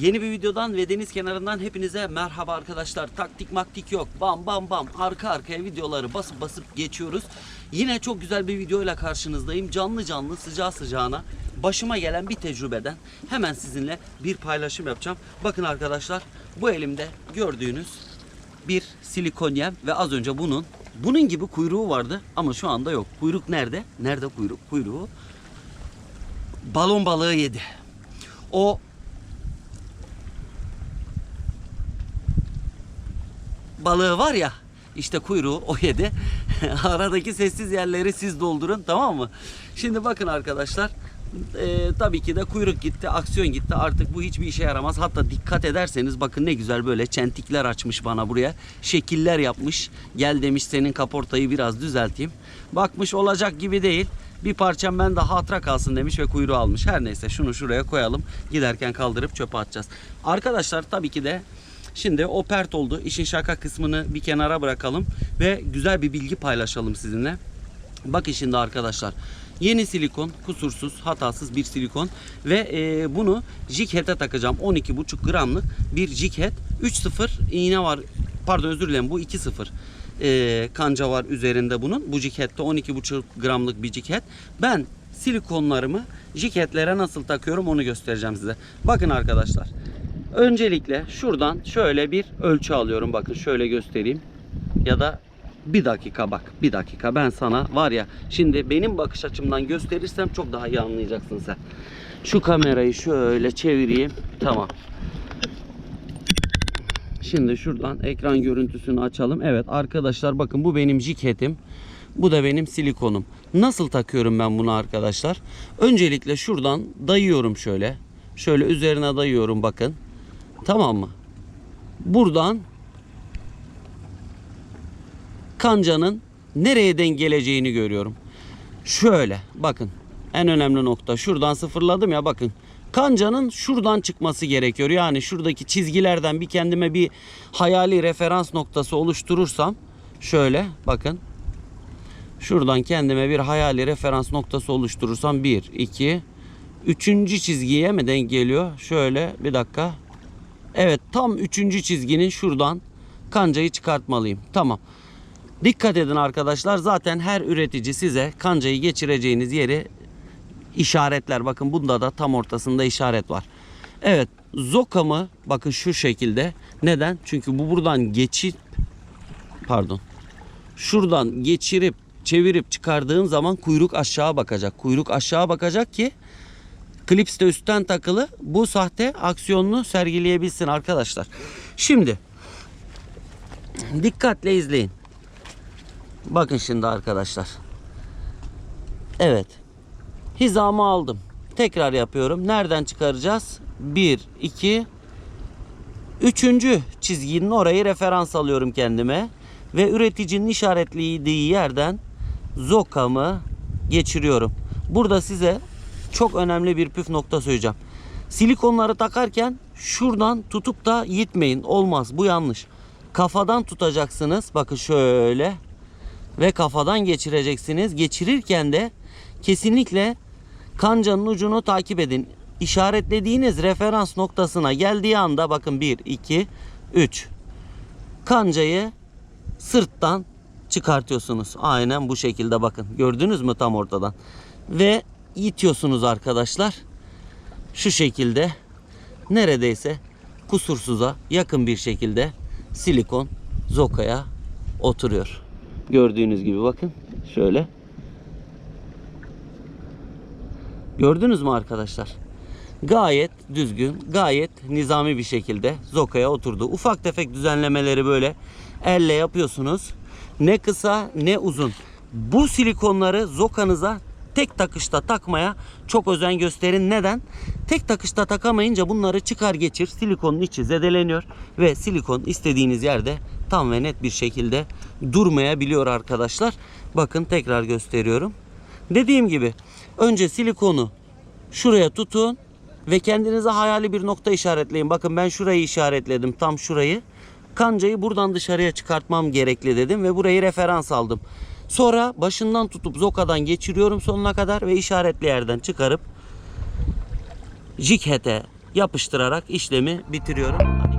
Yeni bir videodan ve deniz kenarından hepinize merhaba arkadaşlar. Taktik maktik yok. Bam bam bam. Arka arkaya videoları basıp basıp geçiyoruz. Yine çok güzel bir videoyla karşınızdayım. Canlı canlı sıcağı sıcağına başıma gelen bir tecrübeden hemen sizinle bir paylaşım yapacağım. Bakın arkadaşlar bu elimde gördüğünüz bir silikon yem ve az önce bunun bunun gibi kuyruğu vardı ama şu anda yok. Kuyruk nerede? Nerede kuyruk? Kuyruğu balon balığı yedi. O balığı var ya işte kuyruğu o yedi. Aradaki sessiz yerleri siz doldurun tamam mı? Şimdi bakın arkadaşlar e, tabii ki de kuyruk gitti, aksiyon gitti. Artık bu hiçbir işe yaramaz. Hatta dikkat ederseniz bakın ne güzel böyle çentikler açmış bana buraya. Şekiller yapmış. Gel demiş senin kaportayı biraz düzelteyim. Bakmış olacak gibi değil. Bir parçam ben de hatıra kalsın demiş ve kuyruğu almış. Her neyse şunu şuraya koyalım. Giderken kaldırıp çöpe atacağız. Arkadaşlar tabii ki de Şimdi o pert oldu. İşin şaka kısmını bir kenara bırakalım ve güzel bir bilgi paylaşalım sizinle. Bakın şimdi arkadaşlar. Yeni silikon, kusursuz, hatasız bir silikon ve e, bunu jig head'e takacağım. 12,5 gramlık bir jig head. 3.0 iğne var. Pardon özür dilerim bu 2.0 e, kanca var üzerinde bunun. Bu jig head'de 12,5 gramlık bir jig head. Ben silikonlarımı jig head'lere nasıl takıyorum onu göstereceğim size. Bakın arkadaşlar. Öncelikle şuradan şöyle bir ölçü alıyorum. Bakın şöyle göstereyim. Ya da bir dakika bak. Bir dakika ben sana var ya şimdi benim bakış açımdan gösterirsem çok daha iyi anlayacaksın sen. Şu kamerayı şöyle çevireyim. Tamam. Şimdi şuradan ekran görüntüsünü açalım. Evet arkadaşlar bakın bu benim jiketim. Bu da benim silikonum. Nasıl takıyorum ben bunu arkadaşlar? Öncelikle şuradan dayıyorum şöyle. Şöyle üzerine dayıyorum bakın. Tamam mı? Buradan kancanın nereye denk geleceğini görüyorum. Şöyle bakın. En önemli nokta şuradan sıfırladım ya bakın. Kancanın şuradan çıkması gerekiyor. Yani şuradaki çizgilerden bir kendime bir hayali referans noktası oluşturursam şöyle bakın. Şuradan kendime bir hayali referans noktası oluşturursam 1 2 Üçüncü çizgiye mi denk geliyor? Şöyle bir dakika. Evet tam üçüncü çizginin şuradan kancayı çıkartmalıyım. Tamam. Dikkat edin arkadaşlar. Zaten her üretici size kancayı geçireceğiniz yeri işaretler. Bakın bunda da tam ortasında işaret var. Evet zokamı bakın şu şekilde. Neden? Çünkü bu buradan geçip pardon. Şuradan geçirip çevirip çıkardığım zaman kuyruk aşağı bakacak. Kuyruk aşağı bakacak ki Klips de üstten takılı. Bu sahte aksiyonunu sergileyebilsin arkadaşlar. Şimdi dikkatle izleyin. Bakın şimdi arkadaşlar. Evet. Hizamı aldım. Tekrar yapıyorum. Nereden çıkaracağız? 1, 2, Üçüncü çizginin orayı referans alıyorum kendime. Ve üreticinin işaretlediği yerden zokamı geçiriyorum. Burada size çok önemli bir püf nokta söyleyeceğim. Silikonları takarken şuradan tutup da gitmeyin. Olmaz. Bu yanlış. Kafadan tutacaksınız. Bakın şöyle. Ve kafadan geçireceksiniz. Geçirirken de kesinlikle kancanın ucunu takip edin. İşaretlediğiniz referans noktasına geldiği anda bakın 1, 2, 3. Kancayı sırttan çıkartıyorsunuz. Aynen bu şekilde bakın. Gördünüz mü tam ortadan. Ve itiyorsunuz arkadaşlar. Şu şekilde neredeyse kusursuza yakın bir şekilde silikon zokaya oturuyor. Gördüğünüz gibi bakın şöyle. Gördünüz mü arkadaşlar? Gayet düzgün, gayet nizami bir şekilde zokaya oturdu. Ufak tefek düzenlemeleri böyle elle yapıyorsunuz. Ne kısa ne uzun. Bu silikonları zokanıza tek takışta takmaya çok özen gösterin. Neden? Tek takışta takamayınca bunları çıkar geçir. Silikonun içi zedeleniyor ve silikon istediğiniz yerde tam ve net bir şekilde durmayabiliyor arkadaşlar. Bakın tekrar gösteriyorum. Dediğim gibi önce silikonu şuraya tutun ve kendinize hayali bir nokta işaretleyin. Bakın ben şurayı işaretledim tam şurayı. Kancayı buradan dışarıya çıkartmam gerekli dedim ve burayı referans aldım. Sonra başından tutup zokadan geçiriyorum sonuna kadar ve işaretli yerden çıkarıp jig head'e yapıştırarak işlemi bitiriyorum.